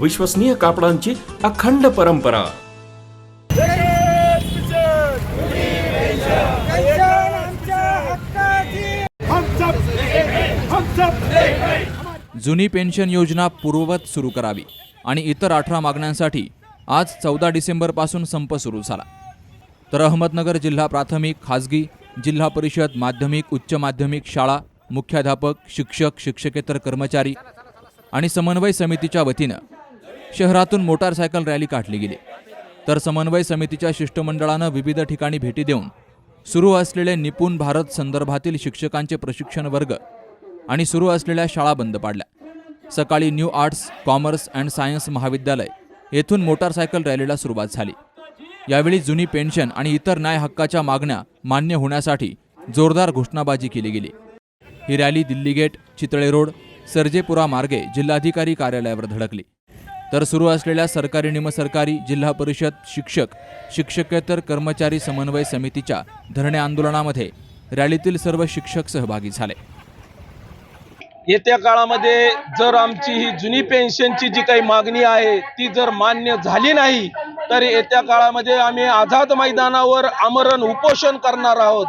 विश्वसनीय कापडांची अखंड परंपरा. जुनी पेन्शन योजना पूर्ववत सुरू करावी आणि इतर अठरा मागण्यांसाठी आज चौदा डिसेंबरपासून संप सुरू झाला. तर अहमदनगर जिल्हा प्राथमिक खाजगी जिल्हा परिषद माध्यमिक उच्च माध्यमिक शाळा मुख्याध्यापक शिक्षक शिक्षकेतर कर्मचारी आणि समन्वय समितीच्या वतीनं शहरातून मोटारसायकल रॅली काढली गेली. तर समन्वय समितीच्या शिष्टमंडळानं विविध ठिकाणी भेटी देऊन सुरू असलेले निपुण भारत संदर्भातील शिक्षकांचे प्रशिक्षण वर्ग आणि सुरू असलेल्या शाळा बंद पाडल्या. सकाळी new arts commerce and science महाविद्यालय येथून मोटारसायकल रॅलीला सुरुवात झाली. यावेळी जुनी पेन्शन आणि इतर न्याय हक्काच्या मागण्या मान्य होण्यासाठी जोरदार घोषणाबाजी केली गेली. ही rally Delhi gate Chitale road Sarjepura मार्गे जिल्हाधिकारी कार्यालयावर धडकली. तर सुरू असलेल्या सरकारी निमसरकारी जिल्हा परिषद शिक्षक शिक्षकेतर कर्मचारी समन्वय समितीच्या धरणे आंदोलनामध्ये रॅलीतील सर्व शिक्षक सहभागी झाले. येत्या काळामध्ये जर आमची ही जुनी पेन्शनची जी काही मागणी आहे ती जर मान्य झाली नाही तर येत्या काळामध्ये आम्ही आझाद मैदानावर आमरण उपोषण करणार आहोत.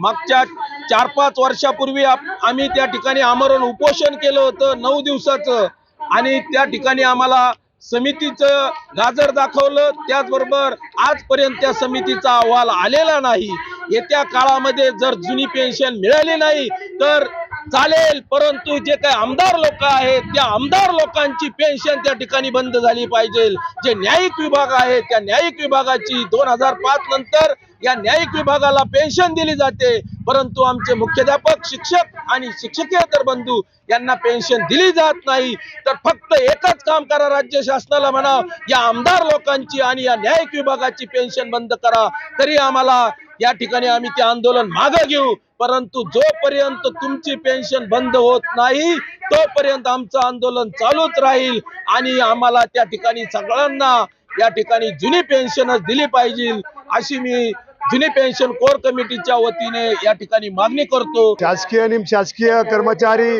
मागच्या चार पाच वर्षापूर्वी आम्ही त्या ठिकाणी आमरण उपोषण केलं होतं नऊ दिवसाचं. आणि त्या ठिकाणी आम्हाला समितीचं गाजर दाखवलं. त्याचबरोबर आजपर्यंत त्या समितीचा अहवाल आलेला नाही. येत्या काळामध्ये जर जुनी पेन्शन मिळाली नाही तर चालेल. परंतु जे काही आमदार लोक आहेत त्या आमदार लोकांची पेन्शन त्या ठिकाणी बंद झाली पाहिजे. जे न्यायिक विभाग आहे त्या न्यायिक विभागाची दोन हजार पाच नंतर या न्यायिक विभागाला पेन्शन दिली जाते. परंतु आमचे मुख्याध्यापक शिक्षक आणि शिक्षकेतर बंधू यांना पेन्शन दिली जात नाही. तर फक्त एकच काम करा राज्य शासनाला म्हणा. या आमदार लोकांची आणि या न्यायिक विभागाची पेन्शन बंद करा. तरी आम्हाला या ठिकाणी आम्ही ते आंदोलन मागे घेऊ. परंतु जोपर्यंत तुमची पेन्शन बंद होत नाही तोपर्यंत आमचं आंदोलन चालूच राहील. आणि आम्हाला त्या ठिकाणी सगळ्यांना या ठिकाणी जुनी पेन्शनच दिली पाहिजे. अशी मी जुनी पेन्शन कोर कमिटीच्या वतीने या ठिकाणी मागणी करतो. शासकीय निमशासकीय कर्मचारी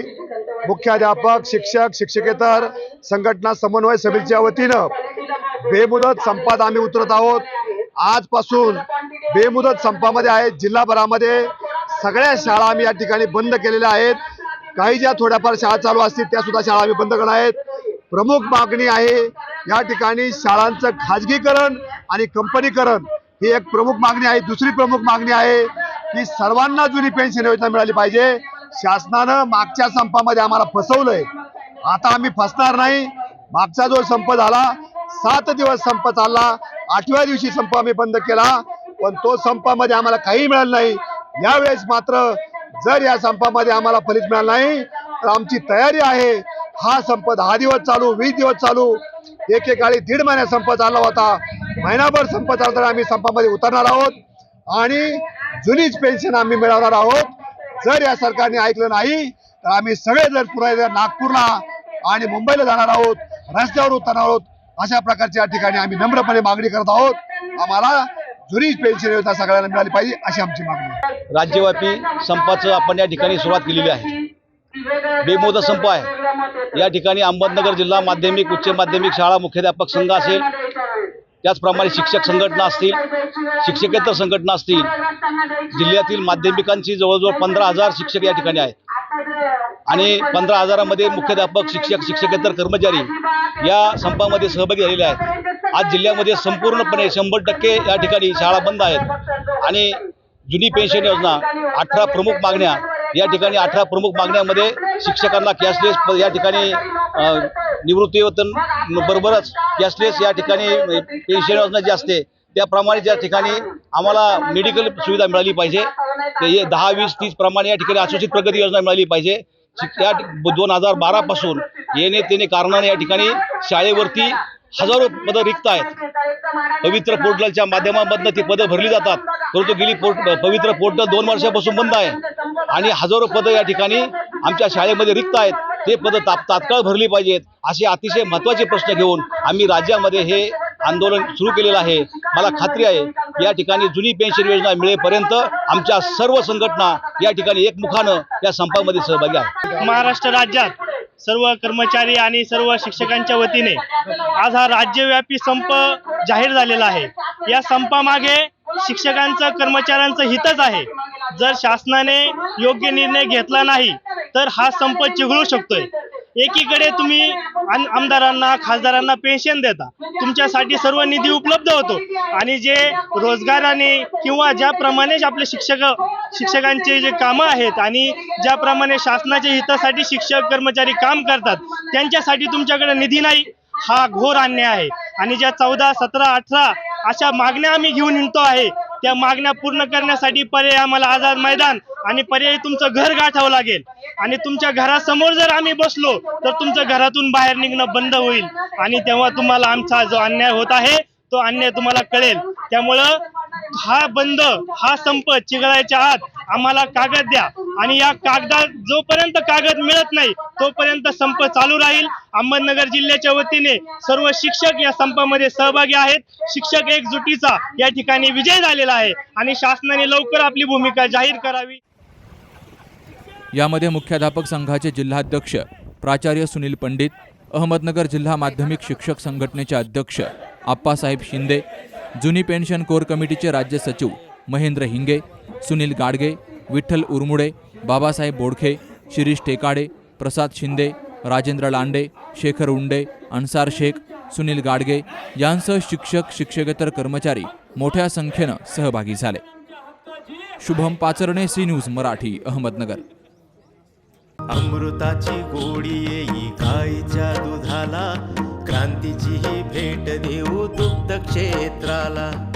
मुख्याध्यापक शिक्षक शिक्षकेतर संघटना समन्वय समितीच्या वतीनं बेमुदत संपात आम्ही उतरत आहोत. आजपासून बेमुदत संपामध्ये आहेत जिल्हाभरामध्ये सगळ्या शाळा आम्ही या ठिकाणी बंद केलेल्या आहेत. काही ज्या थोड्याफार शाळा चालू असतील त्या सुद्धा शाळा आम्ही बंद करणार आहेत. प्रमुख मागणी आहे या ठिकाणी शाळांचं खाजगीकरण आणि कंपनीकरण. ही एक प्रमुख मागणी आहे दुसरी प्रमुख मागणी आहे की सर्वांना जुनी पेन्शन योजना मिळाली पाहिजे. शासनानं मागच्या संपामध्ये आम्हाला फसवलंय. आता आम्ही फसणार नाही. मागचा जो संप झाला सात दिवस संप चालला. आठव्या दिवशी संप आम्ही बंद केला पण तो संपामध्ये आम्हाला काही मिळालं नाही. यावेळेस मात्र जर या संपामध्ये आम्हाला फलित मिळालं नाही तर आमची तयारी आहे हा संप दहा दिवस चालू वीस दिवस चालू. एकेकाळी दीड महिन्यात संप चालला होता. महिनाभर संप चालताना आम्ही संपामध्ये उतरणार आहोत आणि जुनीच पेन्शन आम्ही मिळवणार आहोत. जर या सरकारने ऐकलं नाही तर आम्ही सगळे जर पुन्हा नागपूरला आणि मुंबईला जाणार आहोत रस्त्यावर उतरणार आहोत अशा प्रकारच्या या ठिकाणी आम्ही नम्रपणे मागणी करत आहोत. आम्हाला जुनीच पेन्शन योजना सगळ्यांना मिळाली पाहिजे अशी आमची मागणी राज्यव्यापी संपाचं आपण या ठिकाणी सुरुवात केलेली आहे. बेमोदा संप आहे. या ठिकाणी अहमदनगर जिल्हा माध्यमिक उच्च माध्यमिक शाळा मुख्याध्यापक संघ असेल त्याचप्रमाणे शिक्षक संघटना असतील शिक्षकेतर संघटना असतील जिल्ह्यातील माध्यमिकांची जवळजवळ पंधरा हजार शिक्षक या ठिकाणी आहेत. आणि पंधरा हजारामध्ये मुख्याध्यापक शिक्षक शिक्षकेतर कर्मचारी या संपामध्ये सहभागी झालेले आहेत. आज जिल्ह्यामध्ये संपूर्णपणे शंभर टक्के या ठिकाणी शाळा बंद आहेत. आणि जुनी पेन्शन योजना अठरा प्रमुख मागण्या या ठिकाणी अठरा प्रमुख मागण्यामध्ये शिक्षकांना कॅशलेस या ठिकाणी निवृत्ती वेतन बरोबरच कॅशलेस या ठिकाणी पेन्शन योजना जी असते त्याप्रमाणे त्या ठिकाणी आम्हाला मेडिकल सुविधा मिळाली पाहिजे. हे दहा वीस तीस प्रमाणे या ठिकाणी असोसित प्रगती योजना मिळाली पाहिजे. त्या दोन हजार बारापासून येणे तेने कारणाने या ठिकाणी शाळेवरती हजारो पदं रिक्त आहेत. पवित्र पोर्टलच्या माध्यमामधनं ती पदं भरली जातात. परंतु गेली पोर्ट पवित्र पोर्टल दोन वर्षापासून बंद आहे. आणि हजारो पदं या ठिकाणी आमच्या शाळेमध्ये रिक्त आहेत. ते पदं ताप तात्काळ भरली पाहिजेत. असे अतिशय महत्त्वाचे प्रश्न घेऊन आम्ही राज्यामध्ये हे आंदोलन सुरू केलेलं आहे. मला खात्री आहे या ठिकाणी जुनी पेन्शन योजना मिळेपर्यंत आमच्या सर्व संघटना या ठिकाणी एकमुखानं या संपामध्ये सहभागी आहे महाराष्ट्र राज्यात सर्व कर्मचारी आणि सर्व शिक्षकांच्या वतीने आज हा राज्यव्यापी संप जाहीर झालेला आहे. या संपामागे शिक्षकांचं कर्मचाऱ्यांचं हितच आहे. जर शासनाने योग्य निर्णय घेतला नाही तर हा संप चिघळू शकतोय. एकीकडे तुम्ही आमदारांना खासदारांना पेन्शन देता. तुमच्यासाठी सर्व निधी उपलब्ध होतो. आणि जे रोजगाराने किंवा ज्याप्रमाणे आपले शिक्षक शिक्षकांचे जे कामं आहेत आणि ज्याप्रमाणे शासनाच्या हितासाठी शिक्षक कर्मचारी काम करतात त्यांच्यासाठी तुमच्याकडे निधी नाही हा घोर अन्याय आहे. आणि ज्या चौदा सतरा अठरा अशा मागण्या आम्ही घेऊन येतो आहे त्या मागण्या पूर्ण करण्यासाठी पर्याय आम्हाला आझाद मैदान आणि पर्यायी तुमचं घर गाठावं लागेल. आणि तुमच्या घरासमोर जर आम्ही बसलो तर तुमच्या घरातून बाहेर निघणं बंद होईल. आणि तेव्हा तुम्हाला आमचा जो अन्याय होत आहे तो अन्याय तुम्हाला कळेल. त्यामुळं हा बंद हा संप चिघळायच्या आत आम्हाला कागद द्या. आणि या कागदात जोपर्यंत कागद मिळत नाही तोपर्यंत संप चालू राहील. अहमदनगर जिल्ह्याच्या वतीने सर्व शिक्षक या संपामध्ये सहभागी आहेत. शिक्षक एकजुटीचा या ठिकाणी विजय झालेला आहे आणि शासनाने लवकर आपली भूमिका जाहीर करावी. यामध्ये मुख्याध्यापक संघाचे जिल्हाध्यक्ष प्राचार्य सुनील पंडित अहमदनगर जिल्हा माध्यमिक शिक्षक संघटनेचे अध्यक्ष आप्पासाहेब शिंदे जुनी पेन्शन कोर कमिटीचे राज्य सचिव महेंद्र हिंगे सुनील गाडगे विठ्ठल उरमुडे बाबासाहेब बोडखे शिरीष टेकाडे प्रसाद शिंदे राजेंद्र लांडे शेखर उंडे अन्सार शेख सुनील गाडगे यांसह शिक्षक शिक्षकेतर कर्मचारी मोठ्या संख्येनं सहभागी झाले. Shubham Pacharne C news Marathi Ahmednagar. अमृताची गोडी येई गाईच्या दुधाला क्रांतीची ही भेट देऊ दुग्ध क्षेत्राला.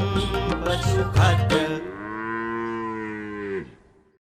पशु खाद्य